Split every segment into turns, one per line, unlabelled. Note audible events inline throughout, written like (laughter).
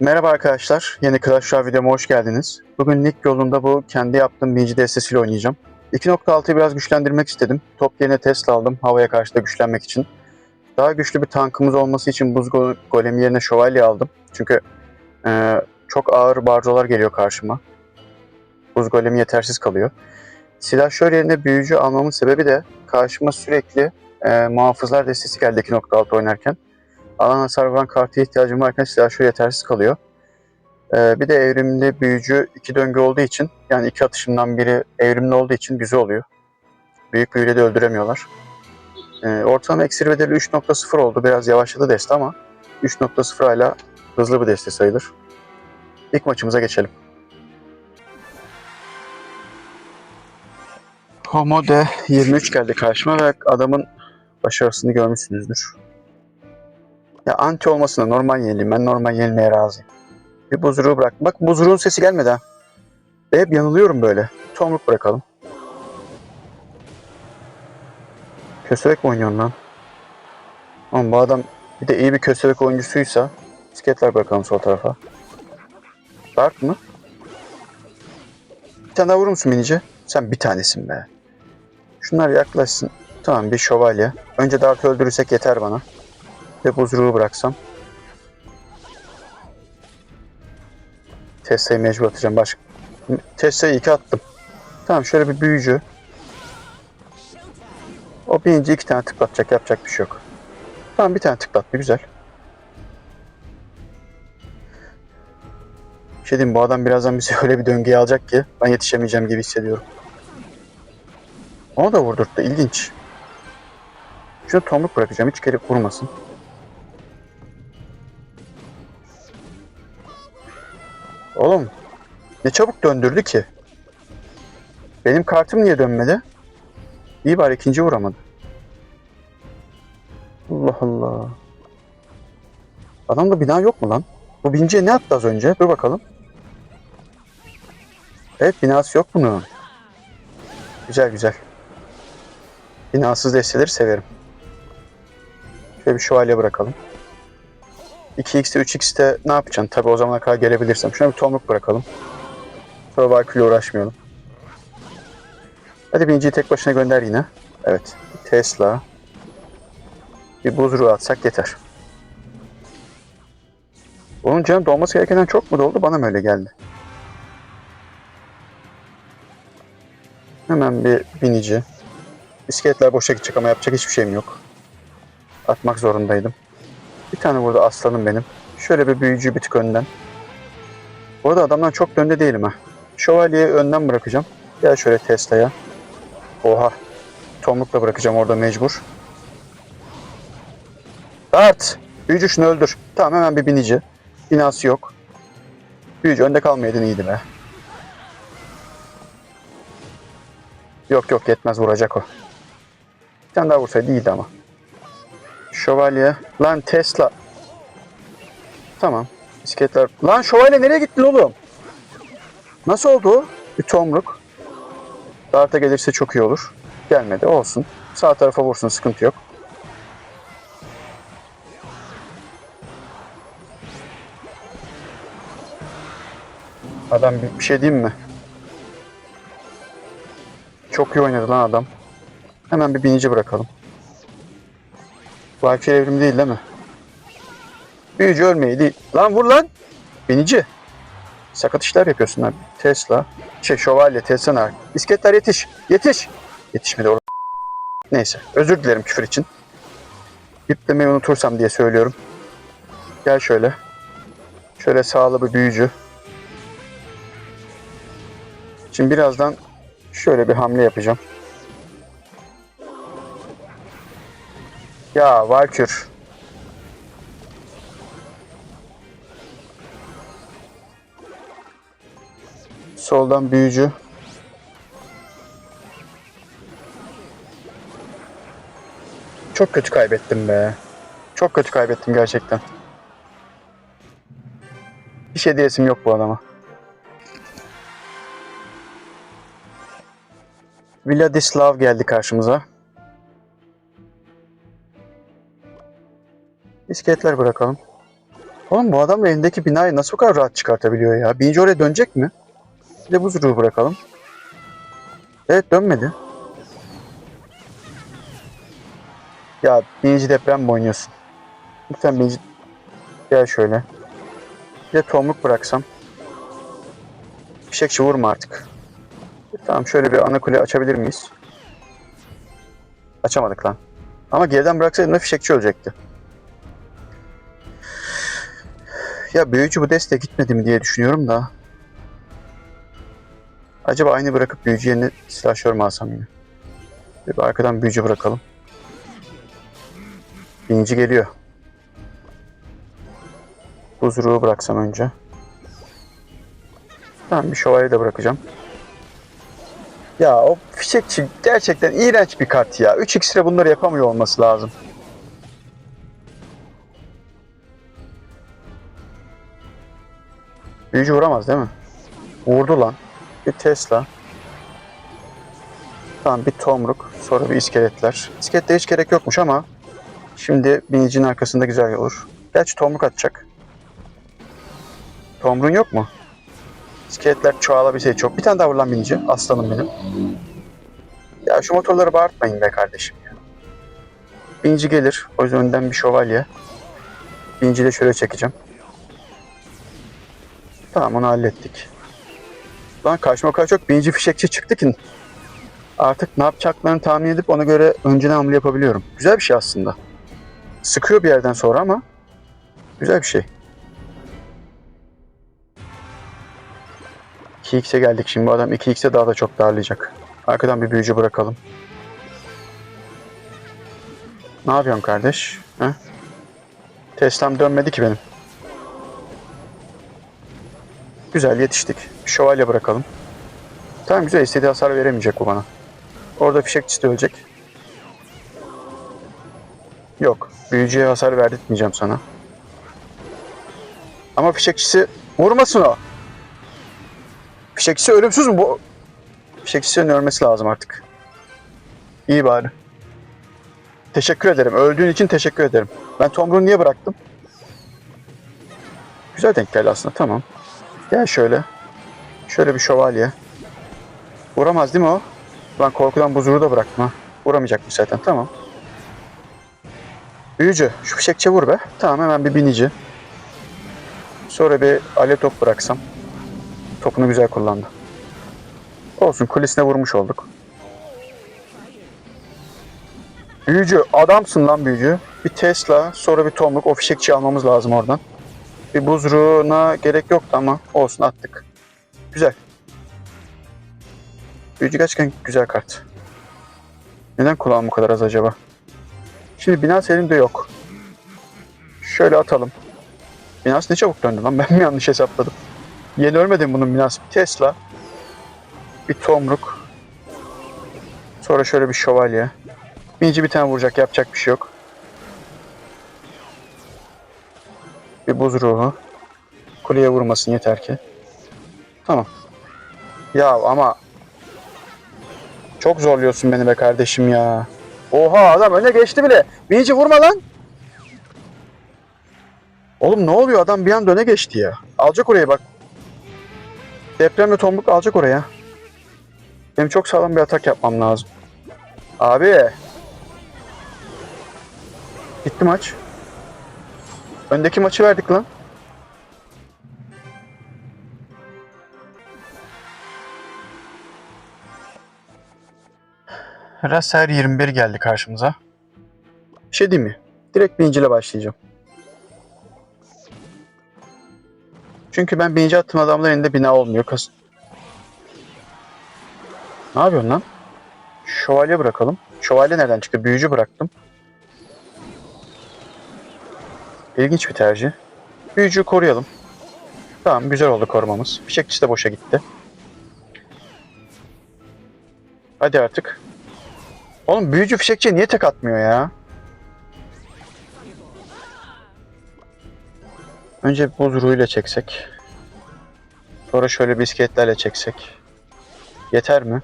Merhaba arkadaşlar, yeni Clash Royale videoma hoş geldiniz. Bugün lig yolunda bu kendi yaptığım birinci destesiyle oynayacağım. 2.6'yı biraz güçlendirmek istedim. Top yerine Tesla aldım havaya karşı da güçlenmek için. Daha güçlü bir tankımız olması için buz go- golemi yerine şövalye aldım. Çünkü e, çok ağır barzolar geliyor karşıma. Buz golemi yetersiz kalıyor. Silahşör yerine büyücü almamın sebebi de karşıma sürekli e, muhafızlar destesi geldi 2.6 oynarken alan hasar vuran kartı ihtiyacım varken silahşör yetersiz kalıyor. Ee, bir de evrimli büyücü iki döngü olduğu için yani iki atışımdan biri evrimli olduğu için güzel oluyor. Büyük büyüyle de öldüremiyorlar. Ee, ortalama eksir bedeli 3.0 oldu. Biraz yavaşladı deste ama 3.0 hala hızlı bir deste sayılır. İlk maçımıza geçelim. Homo de 23 geldi karşıma ve adamın başarısını görmüşsünüzdür. Ya anti olmasına normal yenileyim. Ben normal yenilmeye razıyım. Bir buzruğu bırak. Bak buzruğun sesi gelmedi ha. Ve hep yanılıyorum böyle. Tomruk bırakalım. Köstebek mi oynuyorsun lan? Oğlum bu adam bir de iyi bir köstebek oyuncusuysa bisikletler bırakalım sol tarafa. Dart mı? Bir tane daha vurur musun minici? Sen bir tanesin be. Şunlar yaklaşsın. Tamam bir şövalye. Önce Dart'ı öldürürsek yeter bana ve buzruğu bıraksam. Tesla'yı mecbur atacağım. Başka... Tesla'yı iki attım. Tamam şöyle bir büyücü. O binince iki tane tıklatacak. Yapacak bir şey yok. Tamam bir tane tıklattı. Güzel. Bir şey diyeyim bu adam birazdan bizi (laughs) öyle bir döngüye alacak ki ben yetişemeyeceğim gibi hissediyorum. Onu da vurdurttu. İlginç. Şunu tomruk bırakacağım. Hiç gerek vurmasın. Oğlum ne çabuk döndürdü ki. Benim kartım niye dönmedi? İyi bari ikinci vuramadı. Allah Allah. Adamda bina yok mu lan? Bu binciye ne attı az önce? Dur bakalım. Evet binası yok bunun. Güzel güzel. Binasız desteleri severim. Şöyle bir şövalye bırakalım. 2x'te 3x'te ne yapacaksın? Tabi o zamana kadar gelebilirsem. Şuna bir tomruk bırakalım. Sonra Valkyrie uğraşmayalım. Hadi birinciyi tek başına gönder yine. Evet. Tesla. Bir buzruğu atsak yeter. Onun canım dolması gerekenden çok mu doldu? Bana mı öyle geldi? Hemen bir binici. Bisikletler boşa gidecek ama yapacak hiçbir şeyim yok. Atmak zorundaydım. Bir tane burada aslanım benim. Şöyle bir büyücü bir tık önden. Bu arada adamdan çok önde değilim ha. Şövalyeyi önden bırakacağım. Gel şöyle Tesla'ya. Oha. Tomrukla bırakacağım orada mecbur. Dart. Büyücü şunu öldür. Tamam hemen bir binici. Binası yok. Büyücü önde kalmayaydın iyiydi be. Yok yok yetmez vuracak o. Bir tane daha vursaydı iyiydi ama. Şövalye. Lan Tesla. Tamam. Bisikletler. Lan şövalye nereye gittin oğlum? Nasıl oldu? Bir tomruk. Dart'a gelirse çok iyi olur. Gelmedi olsun. Sağ tarafa vursun sıkıntı yok. Adam bir, şey diyeyim mi? Çok iyi oynadı lan adam. Hemen bir binici bırakalım. Valkyrie evrimi değil değil mi? Büyücü ölmeyi değil. Lan vur lan. Binici. Sakat işler yapıyorsun abi. Tesla. Şey şövalye Tesla. Bisikletler yetiş. Yetiş. Yetişmedi orada. Neyse. Özür dilerim küfür için. Biplemeyi unutursam diye söylüyorum. Gel şöyle. Şöyle sağlı bir büyücü. Şimdi birazdan şöyle bir hamle yapacağım. Ya Valkür. Soldan büyücü. Çok kötü kaybettim be. Çok kötü kaybettim gerçekten. Bir şey diyesim yok bu adama. Vladislav geldi karşımıza. Bisikletler bırakalım. Oğlum bu adam elindeki binayı nasıl bu kadar rahat çıkartabiliyor ya? Bininci oraya dönecek mi? Bir de buz ruhu bırakalım. Evet dönmedi. Ya bininci deprem mi oynuyorsun? Lütfen bininci... Gel şöyle. Bir de tomruk bıraksam. Fişekçi vurma artık. Tamam şöyle bir ana kule açabilir miyiz? Açamadık lan. Ama geriden bıraksaydım da fişekçi ölecekti. Ya büyücü bu deste gitmedi mi diye düşünüyorum da. Acaba aynı bırakıp büyücü yerine silahşör mü alsam yine? Bir arkadan büyücü bırakalım. Binici geliyor. Buz ruhu bıraksam önce. Tamam bir şövalye de bırakacağım. Ya o fişekçi gerçekten iğrenç bir kart ya. 3 iksire bunları yapamıyor olması lazım. Büyücü vuramaz değil mi? Vurdu lan. Bir Tesla. Tamam bir tomruk. Sonra bir iskeletler. İskeletlere hiç gerek yokmuş ama şimdi binicinin arkasında güzel olur. Gerçi tomruk atacak. Tomruğun yok mu? İskeletler çoğalabilseydi çok. Bir tane daha vur lan binici. Aslanım benim. Ya şu motorları bağırtmayın be kardeşim ya. Binici gelir. O yüzden önden bir şövalye. Binici de şöyle çekeceğim. Tamam onu hallettik. Lan karşıma kadar çok binici fişekçi çıktı ki artık ne yapacaklarını tahmin edip ona göre önceden hamle yapabiliyorum. Güzel bir şey aslında. Sıkıyor bir yerden sonra ama güzel bir şey. 2x'e geldik şimdi bu adam 2x'e daha da çok darlayacak. Arkadan bir büyücü bırakalım. Ne yapıyorsun kardeş? He? Tesla'm dönmedi ki benim. Güzel yetiştik. Şövalye bırakalım. Tamam güzel istediği hasar veremeyecek bu bana. Orada fişekçisi de ölecek. Yok. Büyücüye hasar verdirtmeyeceğim sana. Ama fişekçisi vurmasın o. Fişekçisi ölümsüz mü bu? Fişekçisinin ölmesi lazım artık. İyi bari. Teşekkür ederim. Öldüğün için teşekkür ederim. Ben Tomruğu niye bıraktım? Güzel denk geldi aslında. Tamam. Gel şöyle. Şöyle bir şövalye. Vuramaz değil mi o? Ben korkudan buzuru da bıraktım ha. Vuramayacakmış zaten. Tamam. Büyücü. Şu fişekçe vur be. Tamam hemen bir binici. Sonra bir alev top bıraksam. Topunu güzel kullandı. Olsun kulesine vurmuş olduk. Büyücü adamsın lan büyücü. Bir Tesla sonra bir tomruk o fişekçi almamız lazım oradan. Bir buzruğuna gerek yoktu ama olsun attık. Güzel. Büyücü gerçekten güzel kart. Neden kulağım bu kadar az acaba? Şimdi Binance elimde yok. Şöyle atalım. Binance ne çabuk döndü lan (laughs) ben mi yanlış hesapladım? Yeni ölmedim bunun Binance. Bir Tesla. Bir tomruk. Sonra şöyle bir şövalye. Binici bir tane vuracak yapacak bir şey yok. Bir buz ruhu. Kuleye vurmasın yeter ki. Tamam. Ya ama çok zorluyorsun beni be kardeşim ya. Oha adam öne geçti bile. Binici vurma lan. Oğlum ne oluyor adam bir anda öne geçti ya. Alacak orayı bak. Depremle tombuk alacak oraya. Benim çok sağlam bir atak yapmam lazım. Abi. Bitti maç. Öndeki maçı verdik lan. Raser 21 geldi karşımıza. Bir şey diyeyim mi? Direkt binicile başlayacağım. Çünkü ben bininci attığım adamların elinde bina olmuyor. Kas ne yapıyorsun lan? Şövalye bırakalım. Şövalye nereden çıktı? Büyücü bıraktım. İlginç bir tercih. Büyücüyü koruyalım. Tamam güzel oldu korumamız. Fişekçisi de boşa gitti. Hadi artık. Oğlum büyücü fişekçiye niye tek atmıyor ya? Önce buz ruhuyla çeksek. Sonra şöyle bisikletlerle çeksek. Yeter mi?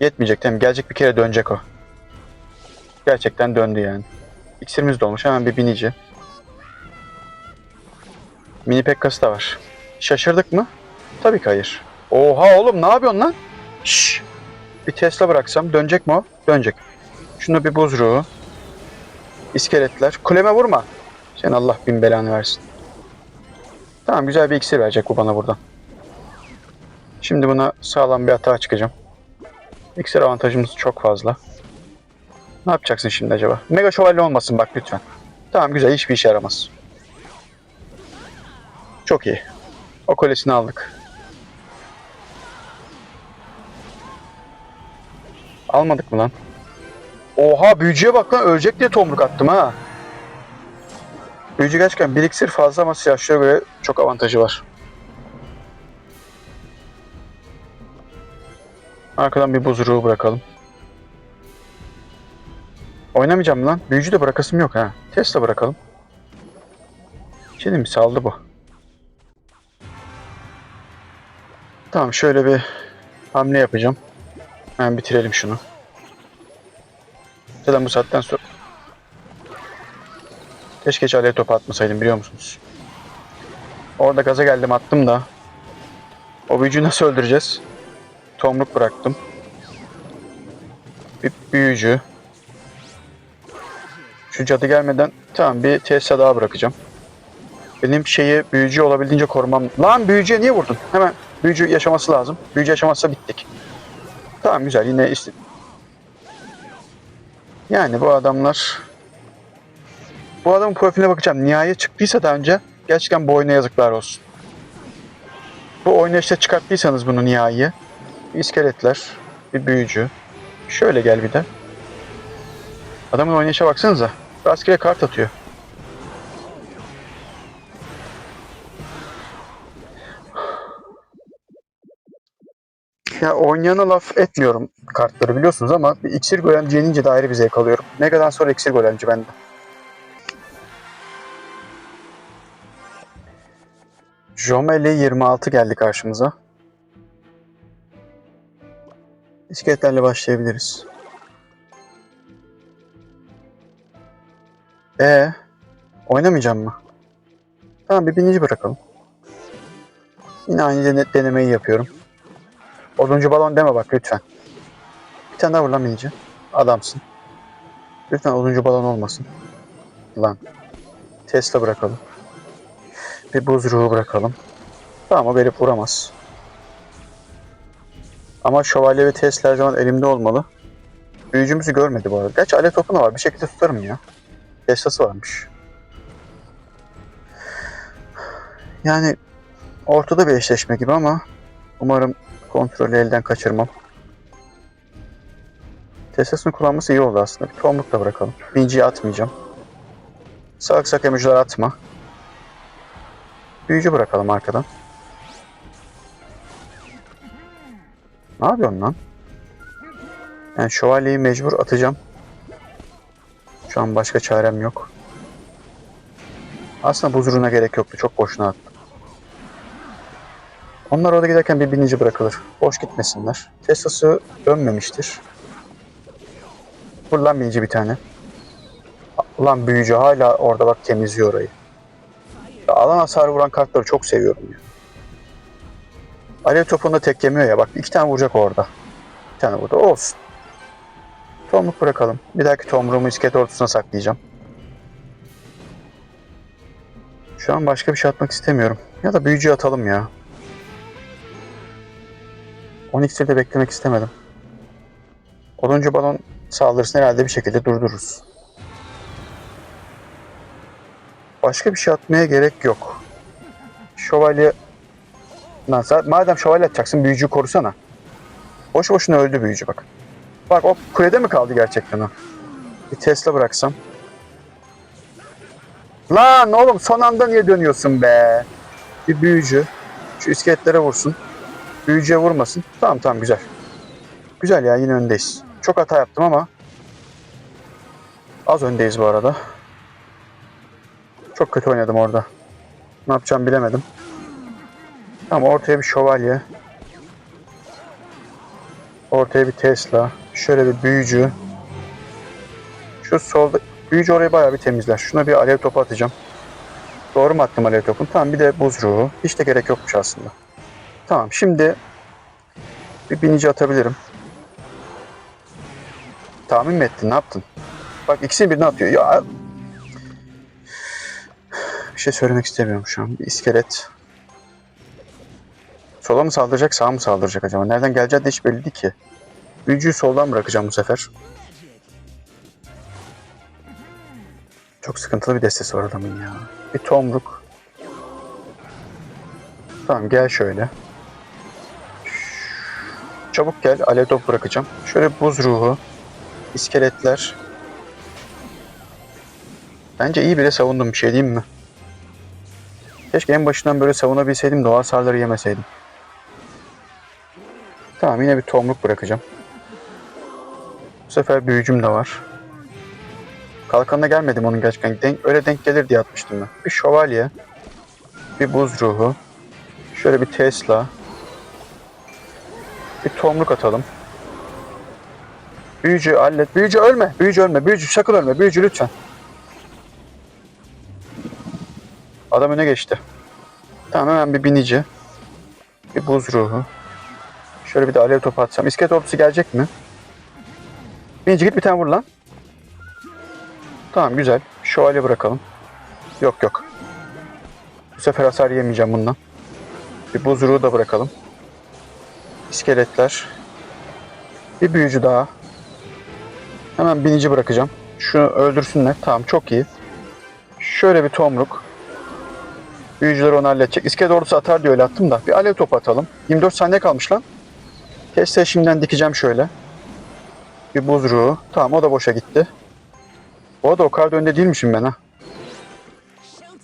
Yetmeyecek değil mi? Gelecek bir kere dönecek o. Gerçekten döndü yani. İksirimiz dolmuş. Hemen bir binici. Mini Pekka'sı da var. Şaşırdık mı? Tabii ki hayır. Oha oğlum ne yapıyorsun lan? Şşş. Bir Tesla bıraksam dönecek mi o? Dönecek. Şunu bir buz ruhu. İskeletler. Kuleme vurma. Sen Allah bin belanı versin. Tamam güzel bir iksir verecek bu bana buradan. Şimdi buna sağlam bir hata çıkacağım. İksir avantajımız çok fazla. Ne yapacaksın şimdi acaba? Mega şövalye olmasın bak lütfen. Tamam güzel hiçbir işe yaramaz. Çok iyi. O kolesini aldık. Almadık mı lan? Oha büyücüye bak lan ölecek diye tomruk attım ha. Büyücü gerçekten bir iksir fazla ama siyahçıya göre çok avantajı var. Arkadan bir buz ruhu bırakalım. Oynamayacağım lan. Büyücü de bırakasım yok ha. Tesla bırakalım. Şimdi mi saldı bu? Tamam şöyle bir hamle yapacağım. Hemen bitirelim şunu. Zaten bu saatten sonra... Keşke hiç alev topu atmasaydım biliyor musunuz? Orada gaza geldim attım da. O büyücüyü nasıl öldüreceğiz? Tomruk bıraktım. Bir büyücü. Şu cadı gelmeden tamam bir Tesla daha bırakacağım. Benim şeyi büyücü olabildiğince korumam. Lan büyücüye niye vurdun? Hemen büyücü yaşaması lazım. Büyücü yaşamazsa bittik. Tamam güzel yine işte. Yani bu adamlar bu adamın profiline bakacağım. Nihayet çıktıysa daha önce gerçekten bu oyuna yazıklar olsun. Bu oynayışta çıkarttıysanız bunu nihaiye. İskeletler, bir büyücü. Şöyle gel bir de. Adamın oynayışa baksanıza. Rastgele kart atıyor. Ya oynayana laf etmiyorum kartları biliyorsunuz ama bir iksir golemci yenince de ayrı bir zevk alıyorum. Mega'dan sonra iksir golemci bende. Jomeli 26 geldi karşımıza. İskeletlerle başlayabiliriz. E oynamayacağım mı? Tamam bir binici bırakalım. Yine aynı dene- denemeyi yapıyorum. Oduncu balon deme bak lütfen. Bir tane daha vur lan binici. Adamsın. Lütfen oduncu balon olmasın. Lan. Tesla bırakalım. Bir buz ruhu bırakalım. Tamam o verip vuramaz. Ama şövalye ve Tesla her zaman elimde olmalı. Büyücümüzü görmedi bu arada. Gerçi alev topu da var. Bir şekilde tutarım ya. Tesla'sı varmış. Yani ortada bir eşleşme gibi ama umarım kontrolü elden kaçırmam. Tesla'sını kullanması iyi oldu aslında. Bir tohumluk da bırakalım. Binciyi atmayacağım. Salak sak emojiler atma. Büyücü bırakalım arkadan. Ne yapıyorsun lan? Yani şövalyeyi mecbur atacağım. Şu an başka çarem yok. Aslında buzuruna gerek yoktu. Çok boşuna attım. Onlar orada giderken bir binici bırakılır. Boş gitmesinler. Tesla'sı dönmemiştir. Vur lan binici bir tane. Ulan büyücü hala orada bak temizliyor orayı. Alan hasarı vuran kartları çok seviyorum ya. Alev topunda tek yemiyor ya bak iki tane vuracak orada. Bir tane burada olsun. Tomruk bırakalım. Bir dahaki tomruğumu iskelet ortasına saklayacağım. Şu an başka bir şey atmak istemiyorum. Ya da büyücüyü atalım ya. 12'de de beklemek istemedim. Oduncu balon saldırısını herhalde bir şekilde durdururuz. Başka bir şey atmaya gerek yok. Şövalye... Lan madem şövalye atacaksın büyücüyü korusana. Boş boşuna öldü büyücü bak. Bak o kulede mi kaldı gerçekten o? Bir Tesla bıraksam. Lan oğlum son anda niye dönüyorsun be? Bir büyücü. Şu iskeletlere vursun. Büyücüye vurmasın. Tamam tamam güzel. Güzel ya yine öndeyiz. Çok hata yaptım ama az öndeyiz bu arada. Çok kötü oynadım orada. Ne yapacağımı bilemedim. Ama ortaya bir şövalye. Ortaya bir Tesla. Şöyle bir büyücü. Şu solda büyücü orayı bayağı bir temizler. Şuna bir alev topu atacağım. Doğru mu attım alev topunu? Tamam bir de buz. Hiç de gerek yokmuş aslında. Tamam şimdi bir binici atabilirim. Tahmin mi ettin? Ne yaptın? Bak ikisini birine atıyor. Ya bir şey söylemek istemiyorum şu an. Bir iskelet. Sola mı saldıracak, sağa mı saldıracak acaba? Nereden geleceği de hiç belli değil ki. Büyücüyü soldan bırakacağım bu sefer. Çok sıkıntılı bir destesi var adamın ya. Bir tomruk. Tamam gel şöyle. Çabuk gel. Alev top bırakacağım. Şöyle buz ruhu. iskeletler. Bence iyi bile savundum bir şey diyeyim mi? Keşke en başından böyle savunabilseydim de o yemeseydim. Tamam yine bir tomruk bırakacağım. Bu sefer büyücüm de var. Kalkanına gelmedim onun gerçekten. Denk, öyle denk gelir diye atmıştım ben. Bir şövalye. Bir buz ruhu. Şöyle bir Tesla. Bir tomruk atalım. Büyücü hallet. Büyücü ölme. Büyücü ölme. Büyücü sakın ölme. Büyücü lütfen. Adam öne geçti. Tamam hemen bir binici. Bir buz ruhu. Şöyle bir de alev topu atsam. İskelet ordusu gelecek mi? Binici git bir tane vur lan. Tamam güzel. Şövalye bırakalım. Yok yok. Bu sefer hasar yemeyeceğim bundan. Bir buz ruhu da bırakalım. İskeletler. Bir büyücü daha. Hemen binici bırakacağım. Şunu öldürsünler. Tamam çok iyi. Şöyle bir tomruk. Büyücüler onu halledecek. İskelet ordusu atar diye öyle attım da. Bir alev topu atalım. 24 saniye kalmış lan. Teste şimdiden dikeceğim şöyle. Bir buz ruhu. Tamam o da boşa gitti. Bu arada o kadar da önde değilmişim ben ha.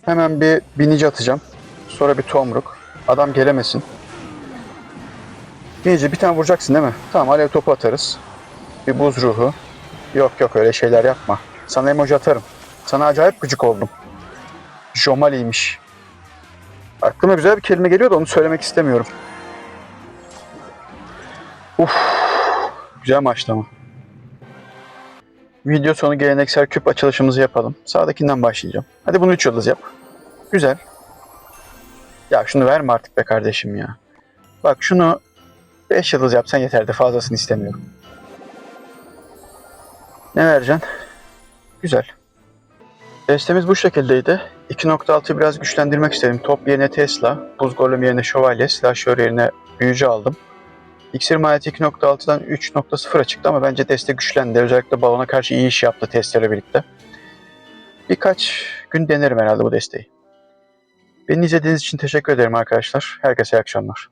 Hemen bir binici atacağım. Sonra bir tomruk. Adam gelemesin. Binici bir tane vuracaksın değil mi? Tamam alev topu atarız. Bir buz ruhu. Yok yok öyle şeyler yapma. Sana emoji atarım. Sana acayip gıcık oldum. Jomaliymiş. Aklıma güzel bir kelime geliyor onu söylemek istemiyorum. Uf, güzel maçlama. Video sonu geleneksel küp açılışımızı yapalım. Sağdakinden başlayacağım. Hadi bunu 3 yıldız yap. Güzel. Ya şunu verme artık be kardeşim ya. Bak şunu 5 yıldız yapsan yeterdi. Fazlasını istemiyorum. Ne vereceksin? Güzel. Destemiz bu şekildeydi. 2.6'yı biraz güçlendirmek istedim. Top yerine Tesla, buz golem yerine şövalye, silahşör yerine büyücü aldım. İksir maliyeti 2.6'dan 3.0'a çıktı ama bence deste güçlendi. Özellikle balona karşı iyi iş yaptı testlerle birlikte. Birkaç gün denerim herhalde bu desteği. Beni izlediğiniz için teşekkür ederim arkadaşlar. Herkese iyi akşamlar.